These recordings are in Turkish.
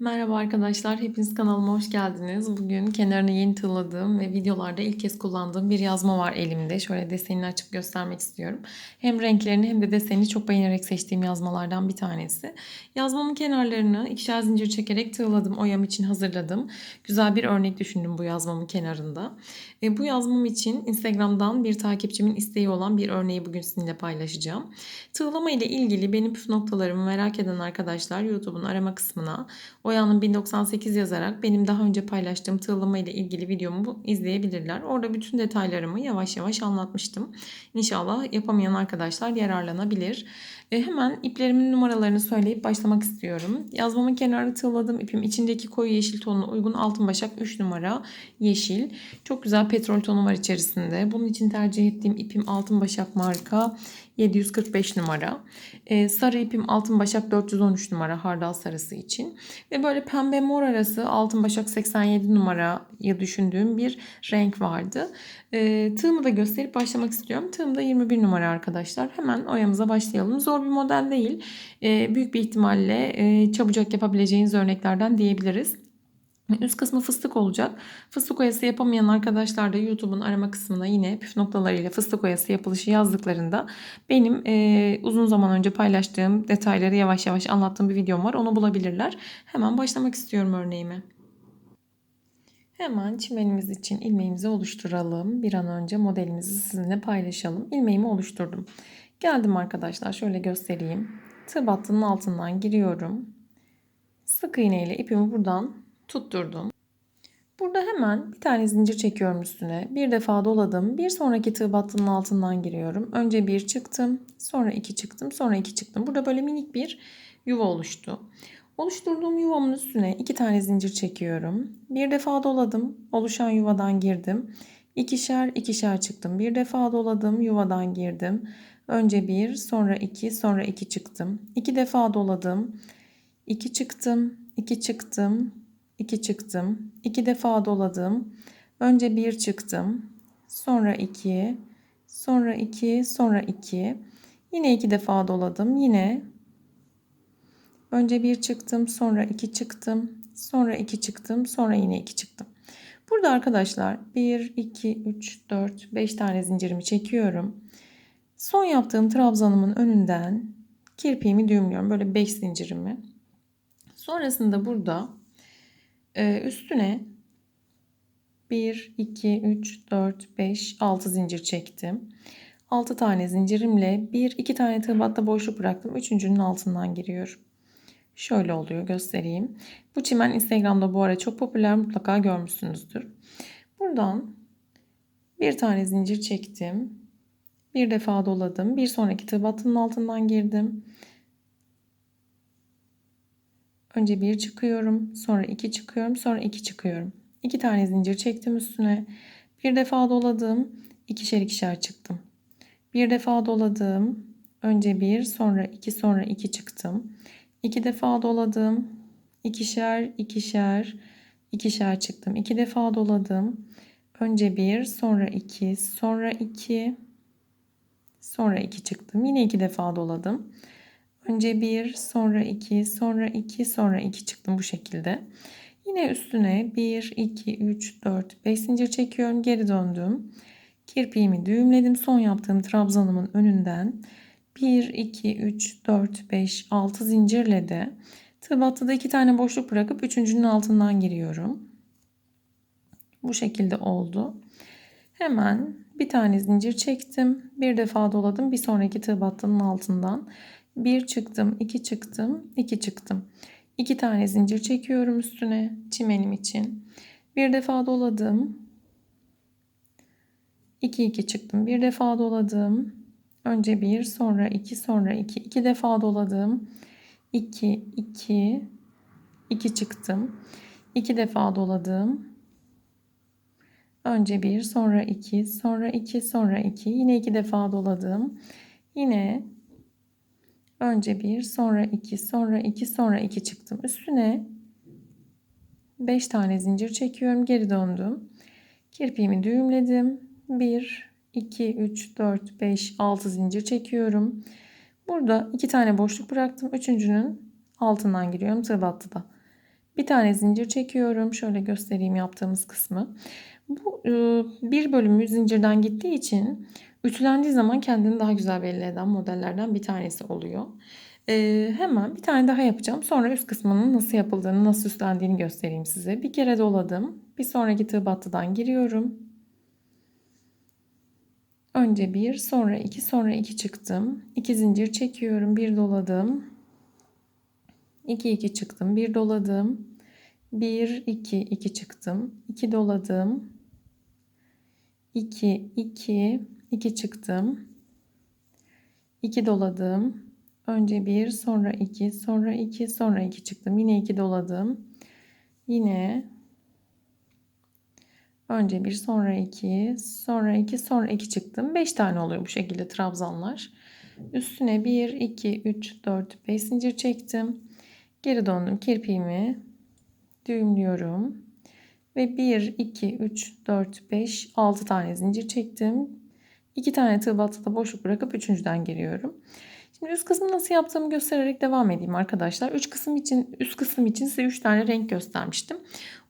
Merhaba arkadaşlar, hepiniz kanalıma hoş geldiniz. Bugün kenarını yeni tığladığım ve videolarda ilk kez kullandığım bir yazma var elimde. Şöyle desenini açıp göstermek istiyorum. Hem renklerini hem de desenini çok beğenerek seçtiğim yazmalardan bir tanesi. Yazmamın kenarlarını ikişer zincir çekerek tığladım, oyam için hazırladım. Güzel bir örnek düşündüm bu yazmamın kenarında. E, bu yazmam için Instagram'dan bir takipçimin isteği olan bir örneği bugün sizinle paylaşacağım. Tığlama ile ilgili benim püf noktalarımı merak eden arkadaşlar YouTube'un arama kısmına Oya'nın 1098 yazarak benim daha önce paylaştığım tığlama ile ilgili videomu izleyebilirler. Orada bütün detaylarımı yavaş yavaş anlatmıştım. İnşallah yapamayan arkadaşlar yararlanabilir. E hemen iplerimin numaralarını söyleyip başlamak istiyorum. Yazmamın kenarını tığladım. İpim içindeki koyu yeşil tonuna uygun altın başak 3 numara yeşil. Çok güzel petrol tonu var içerisinde. Bunun için tercih ettiğim ipim altın başak marka 745 numara. Ee, sarı ipim altın başak 413 numara hardal sarısı için. Ve böyle pembe mor arası altın başak 87 numarayı düşündüğüm bir renk vardı. Ee, tığımı da gösterip başlamak istiyorum. Tığım da 21 numara arkadaşlar. Hemen oyamıza başlayalım. Zor bir model değil. Ee, büyük bir ihtimalle e, çabucak yapabileceğiniz örneklerden diyebiliriz. Üst kısmı fıstık olacak. Fıstık oyası yapamayan arkadaşlar da YouTube'un arama kısmına yine püf noktalarıyla fıstık oyası yapılışı yazdıklarında benim e, uzun zaman önce paylaştığım detayları yavaş yavaş anlattığım bir videom var. Onu bulabilirler. Hemen başlamak istiyorum örneğime. Hemen çimenimiz için ilmeğimizi oluşturalım. Bir an önce modelimizi sizinle paylaşalım. İlmeğimi oluşturdum. Geldim arkadaşlar şöyle göstereyim. Tığ battının altından giriyorum. Sık iğne ile ipimi buradan tutturdum. Burada hemen bir tane zincir çekiyorum üstüne. Bir defa doladım. Bir sonraki tığ battının altından giriyorum. Önce bir çıktım. Sonra iki çıktım. Sonra iki çıktım. Burada böyle minik bir yuva oluştu. Oluşturduğum yuvamın üstüne iki tane zincir çekiyorum. Bir defa doladım. Oluşan yuvadan girdim. İkişer ikişer çıktım. Bir defa doladım. Yuvadan girdim. Önce bir, sonra iki, sonra iki çıktım. İki defa doladım. İki çıktım, iki çıktım, 2 çıktım. 2 defa doladım. Önce 1 çıktım. Sonra 2. Sonra 2. Sonra 2. Yine 2 defa doladım. Yine önce 1 çıktım. Sonra 2 çıktım. Sonra 2 çıktım. Sonra yine 2 çıktım. Burada arkadaşlar 1, 2, 3, 4, 5 tane zincirimi çekiyorum. Son yaptığım trabzanımın önünden kirpiğimi düğümlüyorum. Böyle 5 zincirimi. Sonrasında burada ee, üstüne 1, 2, 3, 4, 5, 6 zincir çektim. 6 tane zincirimle 1, 2 tane tığ batta boşluk bıraktım. Üçüncünün altından giriyorum. Şöyle oluyor göstereyim. Bu çimen Instagram'da bu ara çok popüler mutlaka görmüşsünüzdür. Buradan bir tane zincir çektim. Bir defa doladım. Bir sonraki tığ altından girdim. Önce bir çıkıyorum, sonra iki çıkıyorum, sonra iki çıkıyorum. İki tane zincir çektim üstüne. Bir defa doladım, ikişer ikişer çıktım. Bir defa doladım, önce bir, sonra iki, sonra iki çıktım. İki defa doladım, ikişer, ikişer, ikişer çıktım. İki defa doladım. Önce bir, sonra iki, sonra iki, sonra iki çıktım. Yine iki defa doladım. Önce bir, sonra iki, sonra iki, sonra iki çıktım bu şekilde. Yine üstüne 1, 2, 3, 4, 5 zincir çekiyorum. Geri döndüm. Kirpiğimi düğümledim. Son yaptığım trabzanımın önünden 1, 2, 3, 4, 5, 6 zincirle de tığ battıda 2 tane boşluk bırakıp üçüncünün altından giriyorum. Bu şekilde oldu. Hemen bir tane zincir çektim. Bir defa doladım. Bir sonraki tığ battının altından bir çıktım, iki çıktım, iki çıktım. İki tane zincir çekiyorum üstüne çimenim için. Bir defa doladım. 2 2 çıktım. Bir defa doladım. Önce bir, sonra iki, sonra iki. İki defa doladım. 2 2 2 çıktım. İki defa doladım. Önce bir, sonra iki, sonra iki, sonra iki. Yine iki defa doladım. Yine Önce bir, sonra iki, sonra iki, sonra iki çıktım. Üstüne 5 tane zincir çekiyorum. Geri döndüm. Kirpiğimi düğümledim. 1, 2, 3, 4, 5, 6 zincir çekiyorum. Burada iki tane boşluk bıraktım. Üçüncünün altından giriyorum tığ battıda. Bir tane zincir çekiyorum. Şöyle göstereyim yaptığımız kısmı. Bu e, bir bölümü zincirden gittiği için ütülendiği zaman kendini daha güzel belli eden modellerden bir tanesi oluyor. E, hemen bir tane daha yapacağım. Sonra üst kısmının nasıl yapıldığını, nasıl üstlendiğini göstereyim size. Bir kere doladım. Bir sonraki tığ battıdan giriyorum. Önce bir, sonra iki, sonra iki çıktım. İki zincir çekiyorum. Bir doladım. 2 2 çıktım. 1 doladım. 1 2 2 çıktım. 2 doladım. 2 2 2 çıktım. 2 doladım. Önce 1, sonra 2, sonra 2, sonra 2 çıktım. Yine 2 doladım. Yine önce 1, sonra 2, sonra 2, sonra 2 çıktım. 5 tane oluyor bu şekilde trabzanlar. Üstüne 1, 2, 3, 4, 5 zincir çektim. Geri döndüm. Kirpiğimi düğümlüyorum. Ve 1, 2, 3, 4, 5, 6 tane zincir çektim. 2 tane tığ battıda boşluk bırakıp üçüncüden giriyorum. Şimdi üst kısmı nasıl yaptığımı göstererek devam edeyim arkadaşlar. Üç kısım için, üst kısım için size 3 tane renk göstermiştim.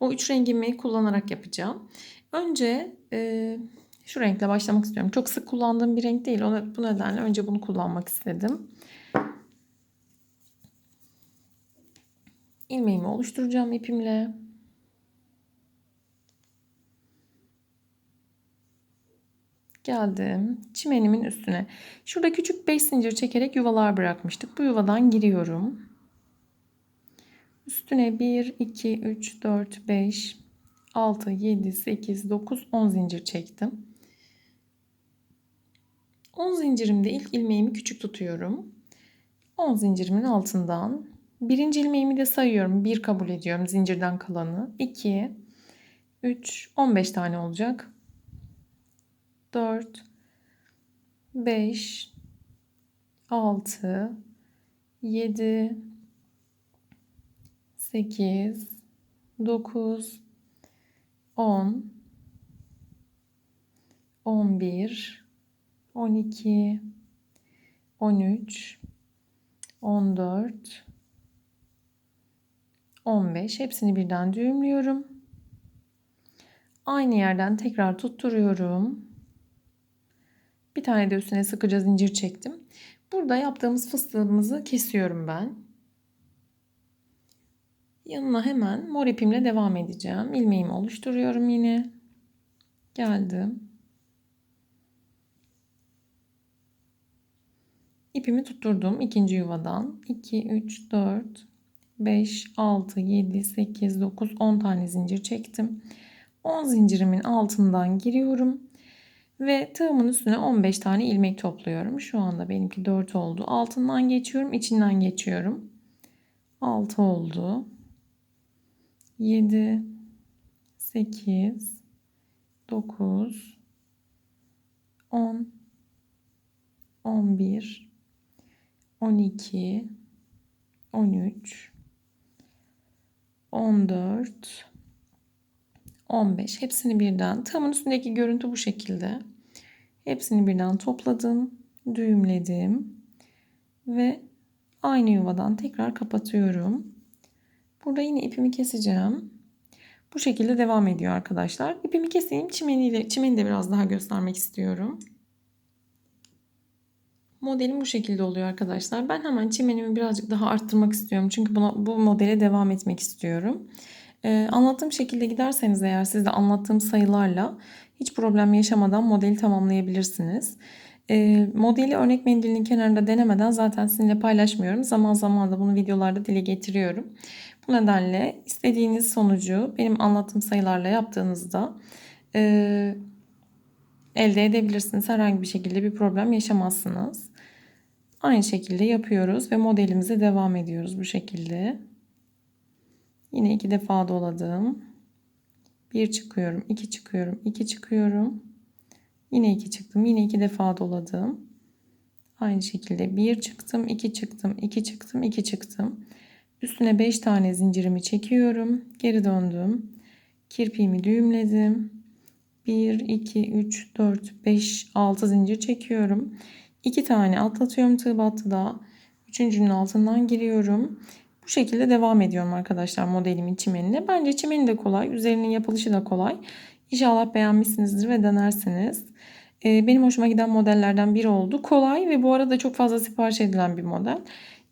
O 3 rengimi kullanarak yapacağım. Önce e, şu renkle başlamak istiyorum. Çok sık kullandığım bir renk değil. Ona, bu nedenle önce bunu kullanmak istedim. ilmeğimi oluşturacağım ipimle. Geldim çimenimin üstüne. Şurada küçük 5 zincir çekerek yuvalar bırakmıştık. Bu yuvadan giriyorum. Üstüne 1, 2, 3, 4, 5, 6, 7, 8, 9, 10 zincir çektim. 10 zincirimde ilk ilmeğimi küçük tutuyorum. 10 zincirimin altından Birinci ilmeğimi de sayıyorum. Bir kabul ediyorum zincirden kalanı. 2, 3, 15 tane olacak. 4, 5, 6, 7, 8, 9, 10, 11, 12, 13, 14, 15 hepsini birden düğümlüyorum. Aynı yerden tekrar tutturuyorum. Bir tane de üstüne sıkıca zincir çektim. Burada yaptığımız fıstığımızı kesiyorum ben. Yanına hemen mor ipimle devam edeceğim. İlmeğimi oluşturuyorum yine. Geldim. İpimi tutturdum ikinci yuvadan. 2, 3, 4, 5, 6, 7, 8, 9, 10 tane zincir çektim. 10 zincirimin altından giriyorum. Ve tığımın üstüne 15 tane ilmek topluyorum. Şu anda benimki 4 oldu. Altından geçiyorum, içinden geçiyorum. 6 oldu. 7, 8, 9, 10, 11, 12, 13, 14, 15 hepsini birden tığımın üstündeki görüntü bu şekilde. Hepsini birden topladım, düğümledim ve aynı yuvadan tekrar kapatıyorum. Burada yine ipimi keseceğim. Bu şekilde devam ediyor arkadaşlar. İpimi keseyim. Çimeniyle, çimeni de biraz daha göstermek istiyorum. Modelim bu şekilde oluyor arkadaşlar. Ben hemen çimenimi birazcık daha arttırmak istiyorum. Çünkü buna, bu modele devam etmek istiyorum. Ee, anlattığım şekilde giderseniz eğer siz de anlattığım sayılarla hiç problem yaşamadan modeli tamamlayabilirsiniz. Ee, modeli örnek mendilinin kenarında denemeden zaten sizinle paylaşmıyorum. Zaman zaman da bunu videolarda dile getiriyorum. Bu nedenle istediğiniz sonucu benim anlattığım sayılarla yaptığınızda e, elde edebilirsiniz. Herhangi bir şekilde bir problem yaşamazsınız. Aynı şekilde yapıyoruz ve modelimize devam ediyoruz bu şekilde. Yine iki defa doladım. Bir çıkıyorum, iki çıkıyorum, iki çıkıyorum. Yine iki çıktım, yine iki defa doladım. Aynı şekilde bir çıktım, iki çıktım, iki çıktım, iki çıktım. Üstüne beş tane zincirimi çekiyorum. Geri döndüm. Kirpiğimi düğümledim. 1, 2, 3, 4, 5, 6 zincir çekiyorum. 2 tane atlatıyorum tığ battıda. Üçüncünün altından giriyorum. Bu şekilde devam ediyorum arkadaşlar modelimin çimenine. Bence çimeni de kolay. Üzerinin yapılışı da kolay. İnşallah beğenmişsinizdir ve denersiniz. Ee, benim hoşuma giden modellerden biri oldu. Kolay ve bu arada çok fazla sipariş edilen bir model.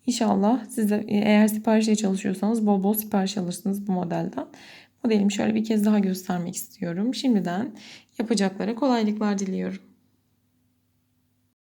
İnşallah siz de eğer siparişle çalışıyorsanız bol bol sipariş alırsınız bu modelden. Modelimi şöyle bir kez daha göstermek istiyorum. Şimdiden yapacaklara kolaylıklar diliyorum.